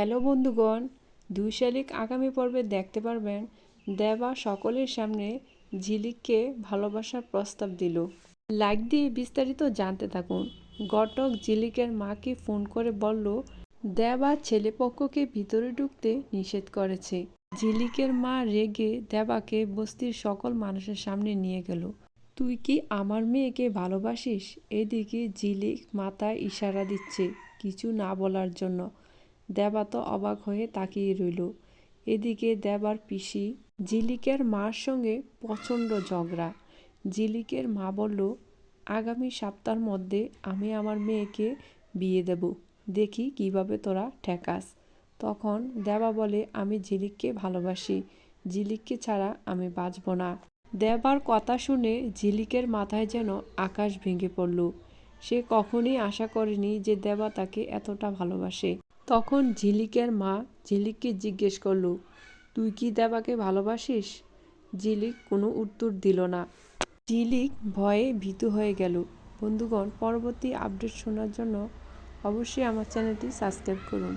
Hello বন্ধুগণ দুই শালিক আগামী পর্বে দেখতে পারবেন দেবা সকলের সামনে ঝিলিককে ভালোবাসার প্রস্তাব দিল। লাইক দিয়ে বিস্তারিত জানতে থাকুন। ঘটক ঝিলিকের মাকে ফোন করে বলল, দেবা ছেলেপক্ষকে ভিতরে ঢুকতে নিষেধ করেছে। ঝিলিকের মা রেগে দেবাকে বস্তির সকল মানুষের সামনে নিয়ে গেল। তুই কি আমার মেয়েকে ভালোবাসিস? এদিকে ঝিলিক মাথায় ইশারা দিচ্ছে কিছু না বলার জন্য। দেবা তো অবাক হয়ে তাকিয়ে রইল। এদিকে দেবার পিসি ঝিলিকের মার সঙ্গে প্রচণ্ড ঝগড়া। ঝিলিকের মা বলল, আগামী সপ্তাহের মধ্যে আমি আমার মেয়েকে বিয়ে দেব। দেখি কীভাবে তোরা ঠেকাস। তখন দেবা বলে, আমি ঝিলিককে ভালোবাসি। ঝিলিককে ছাড়া আমি বাঁচব না। দেবার কথা শুনে ঝিলিকের মাথায় যেন আকাশ ভেঙে পড়ল। সে কখনই আশা করেনি যে দেবা তাকে এতটা ভালোবাসে। তখন ঝিলিকের মা ঝিলিককে জিজ্ঞেস করল, তুই কি দেবাকে ভালোবাসিস? ঝিলিক কোনো উত্তর দিল না। ঝিলিক ভয়ে ভীতু হয়ে গেল, বন্ধুগণ, পরবর্তী আপডেট শোনার জন্য অবশ্যই আমার চ্যানেলটি সাবস্ক্রাইব করুন।